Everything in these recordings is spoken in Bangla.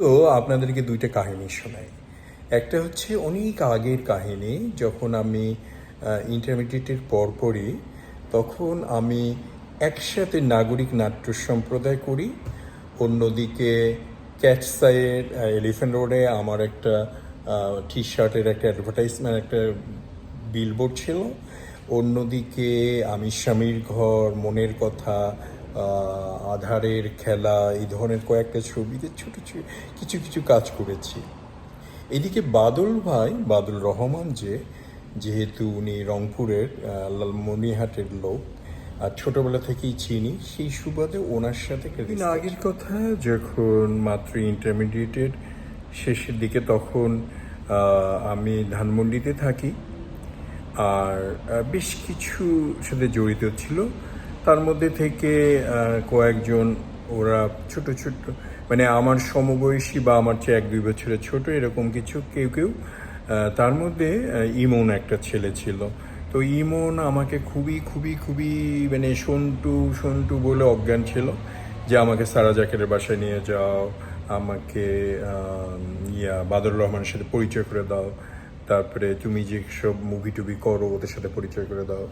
তো আপনাদেরকে দুইটা কাহিনী শোনাই। একটা হচ্ছে অনেক আগের কাহিনী, যখন আমি ইন্টারমিডিয়েটের পর পরপরই তখন আমি একসাথে নাগরিক নাট্য সম্প্রদায় করি। অন্যদিকে ক্যাটসাইয়ের এলিফ্যান্ট রোডে আমার একটা টি শার্টের একটা অ্যাডভার্টাইজমেন্ট একটা বিলবোর্ড ছিল। অন্যদিকে আমি স্বামীর ঘর, মনের কথা আধারের খেলা, এই ধরনের কয়েকটা ছবিতে ছোট ছোট কিছু কিছু কাজ করেছি। এদিকে বাদল ভাই, বাদল রহমান যে, যেহেতু উনি রংপুরের লালমনিহাটের লোক, আর ছোটবেলা থেকেই চিনি, সেই সুবাদে ওনার সাথে আগের কথা, যখন মাত্র ইন্টারমিডিয়েটের শেষের দিকে তখন আমি ধানমন্ডিতে থাকি, আর বেশ কিছু সাথে জড়িত ছিল। তার মধ্যে থেকে কয়েকজন ওরা ছোট ছোট মানে আমার সমবয়সী বা আমার চেয়ে এক দুই বছরের ছোট এরকম কিছু, কেউ কেউ তার মধ্যে ইমন একটা ছেলে ছিল। তো ইমন আমাকে খুবই খুবই খুবই মানে সন্টু সন্টু বলে অজ্ঞান ছিল যে আমাকে সারা জাকেরের বাসায় নিয়ে যাও, আমাকে ইয়া বাদর রহমানের সাথে পরিচয় করে দাও, তারপরে তুমি যে সব মুভি টুভি করো, ওদের সাথে পরিচয় করে দাও।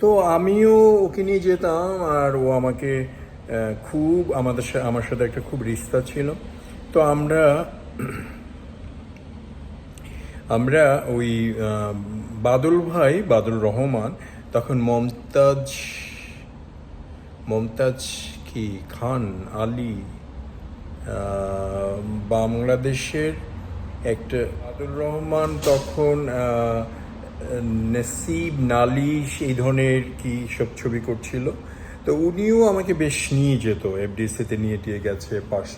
তো আমিও ওকে নিয়ে যেতাম আর ও আমাকে খুব আমাদের আমার সাথে একটা খুব রিস্তা ছিল। তো আমরা আমরা ওই বাদল ভাই, বাদল রহমান, তখন মমতাজ মমতাজ কি? খান, আলী বাংলাদেশের একটা আব্দুর রহমান তখন নসিব, নালিশ, এই ধরনের কি সব ছবি করছিল। তো উনিও আমাকে বেশ নিয়ে যেত এফডিসিতে নিয়ে টিয়ে গেছে পাস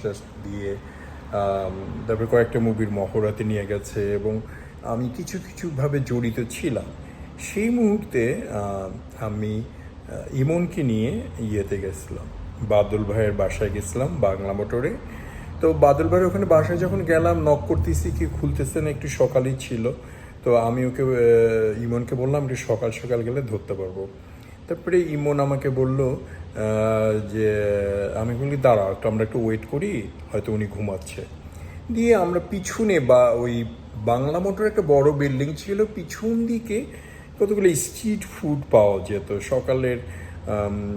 দিয়ে তারপরে কয়েকটা মুভির মহড়াতে নিয়ে গেছে এবং আমি কিছু কিছুভাবে জড়িত ছিলাম। সেই মুহূর্তে, আমি ইমনকে নিয়ে ইয়েতে গেছিলাম, বাদল ভাইয়ের বাসায় গেছিলাম বাংলা মোটরে। তো বাদল ভাইয়ের ওখানে বাসায় যখন গেলাম নক করতেছি কি খুলতেছে না, একটু সকালই ছিল। তো আমি ওকে ইমনকে বললাম একটু সকাল সকাল গেলে ধরতে পারব। তারপরে ইমন আমাকে বলল যে, আমি বলি, দাঁড়া, একটু আমরা একটু ওয়েট করি, হয়তো উনি ঘুমাচ্ছে। দিয়ে আমরা পিছনে বা ওই বাংলা মোটর একটা বড় বিল্ডিং ছিল, পিছন দিকে কতগুলো স্ট্রিট ফুড পাওয়া যেত। সকালের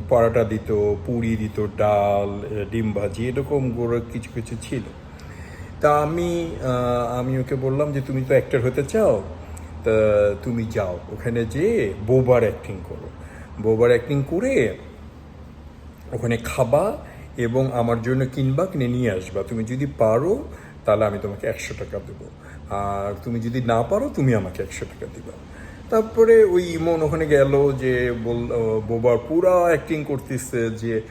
পরাটা দিত, পুরি দিত, ডাল ডিম ভাজি, এরকম করে কিছু কিছু ছিল। তা আমি আমি ওকে বললাম যে, তুমি তো অ্যাক্টর হতে চাও, তা তুমি যাও। ওখানে যেয়ে বোবার অ্যাক্টিং করো। বোবার অ্যাক্টিং করে ওখানে খাবা এবং আমার জন্য কিনবা, কিনে নিয়ে আসবা। তুমি যদি পারো, তাহলে আমি তোমাকে একশো টাকা দেবো। আর তুমি যদি না পারো, তুমি আমাকে একশো টাকা দিবা। তারপরে ওই ইমন ওখানে গেল যে, বল বোবার পুরা অ্যাক্টিং করতেছে যে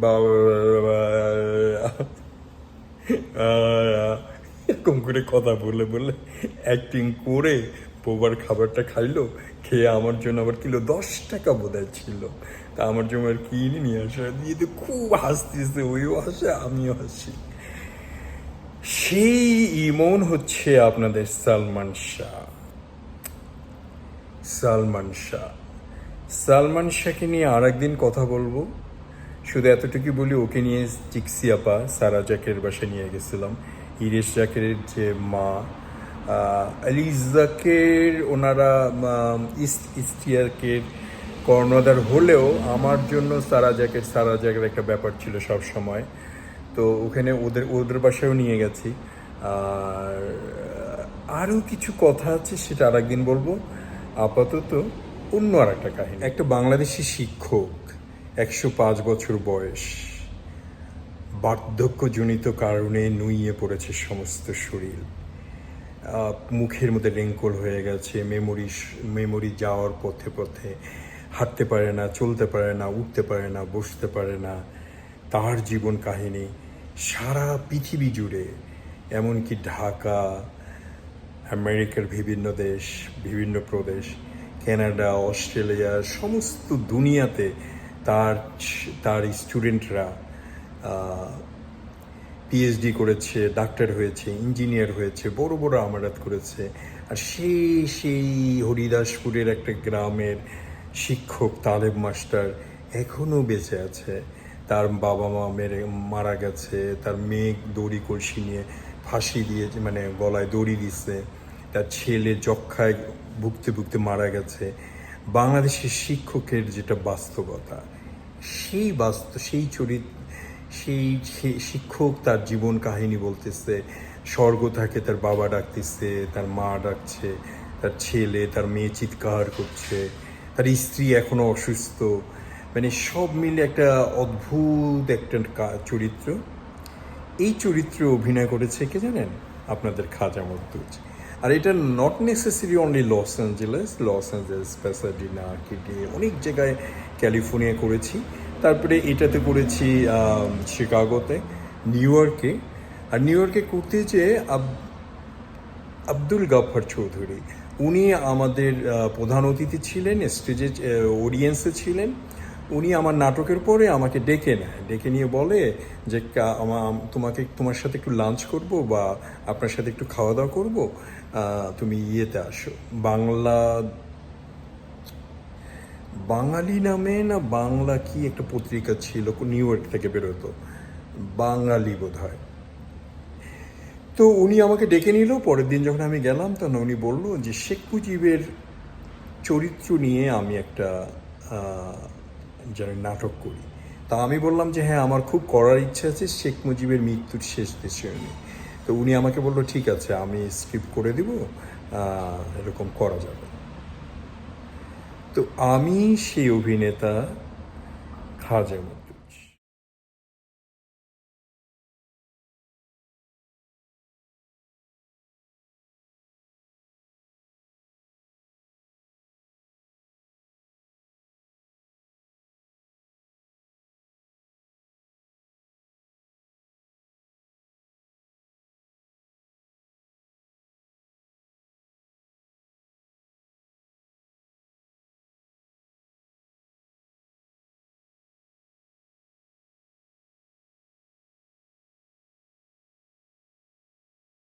বা- এরকম করে কথা বলে বলে অ্যাক্টিং করে বোবার খাবারটা খাইলো, খেয়ে আমার জন্য আবার কিলো দশ টাকা বোধহয় ছিল। তা আমার জন্য আর কিনে নিয়ে আসা? দিয়ে তো খুব হাসতেছে, ওইও হাসে, আমিও হাসি। সেই ইমন হচ্ছে আপনাদের সালমান শাহ। সালমান শাহ। সালমান শাহকে নিয়ে আর একদিন কথা বলব। শুধু বলি ওকে নিয়ে চিক্সি আপা সারা জাকের বাসায় নিয়ে গেছিলাম। ইরেশ জাকেরের যে মা আহ, আলিজ জাকের ওনারা ইস্ট ইস্টিয়াকের কর্ণধার হলেও আমার জন্য সারা জ্যাকের সারা জ্যাকের একটা ব্যাপার ছিল সব সময় তো ওখানে ওদের ওদের বাসায়ও নিয়ে গেছি। আর আরও কিছু কথা আছে সেটা আর একদিন বলব। আপাতত অন্য আর একটা কাহিনী। একটা বাংলাদেশি শিক্ষক একশো পাঁচ বছর বয়স। বার্ধক্যজনিত কারণে নুইয়ে পড়েছে সমস্ত শরীর। মুখের মধ্যে রেঙ্কল হয়ে গেছে মেমোরি মেমোরি যাওয়ার পথে পথে হাঁটতে পারে না, চলতে পারে না, উঠতে পারে না, বসতে পারে না। তার জীবন কাহিনী সারা পৃথিবী জুড়ে, এমনকি ঢাকা, আমেরিকার বিভিন্ন দেশ, বিভিন্ন প্রদেশ, কানাডা, অস্ট্রেলিয়া, সমস্ত দুনিয়াতে তার তার স্টুডেন্টরা পিএইচডি করেছে ডাক্তার হয়েছে ইঞ্জিনিয়ার হয়েছে, বড় বড় আমারাত করেছে। আর সেই সেই হরিদাসপুরের একটা গ্রামের শিক্ষক, তালেব মাস্টার এখনও বেঁচে আছে। তার বাবা মা মেরে, মারা গেছে, তার মেয়ে দড়ি কলসি নিয়ে ফাঁসি দিয়ে মানে গলায় দড়ি দিচ্ছে তার ছেলে যক্ষায় ভুগতে ভুগতে মারা গেছে। বাংলাদেশের শিক্ষকের যেটা বাস্তবতা সেই বাস্তব সেই চরিত্র সেই শিক্ষক তার জীবন কাহিনী বলতেছে। স্বর্গ থাকে, তার বাবা ডাকতেছে, তার মা ডাকছে, তার ছেলে, তার মেয়ে চিৎকার করছে, তার স্ত্রী এখনও অসুস্থ। মানে সব মিলে একটা অদ্ভুত একটা চরিত্র। এই চরিত্রে অভিনয় করেছে কে জানেন? আপনাদের খাজা মর্তুজ আর এটা not necessary only Los Angeles Los Angeles Pasadena কিডি অনেক জায়গায় ক্যালিফোর্নিয়া করেছি। তারপরে এটাতে করেছি শিকাগোতে, নিউ ইয়র্কে। আর নিউ ইয়র্কে করতে আব- আব্দুল গাফফার চৌধুরী, উনি আমাদের প্রধান অতিথি ছিলেন, স্টেজে অডিয়েন্সে ছিলেন। উনি আমার নাটকের পরে আমাকে ডেকে নেয়। ডেকে নিয়ে বলে যে তোমাকে, তোমার সাথে একটু লাঞ্চ করব বা আপনার সাথে একটু খাওয়া দাওয়া করব তুমি ইয়েতে আসো। বাংলা বাঙালি নামে না বাংলা কি একটা পত্রিকা ছিল নিউ ইয়র্ক থেকে বেরোতো? বাঙালি বোধ হয় তো উনি আমাকে ডেকে নিল, পরের দিন যখন আমি গেলাম, তখন উনি বলল যে, শেখ মুজিবের চরিত্র নিয়ে আমি একটা যেন নাটক করি। তা আমি বললাম যে হ্যাঁ আমার খুব করার ইচ্ছা আছে শেখ মুজিবের মৃত্যুর শেষ দেশে উনি তো উনি আমাকে বলল, ঠিক আছে, আমি স্ক্রিপ্ট করে দিব এরকম করা যাবে। তো আমি সেই অভিনেতা খাজা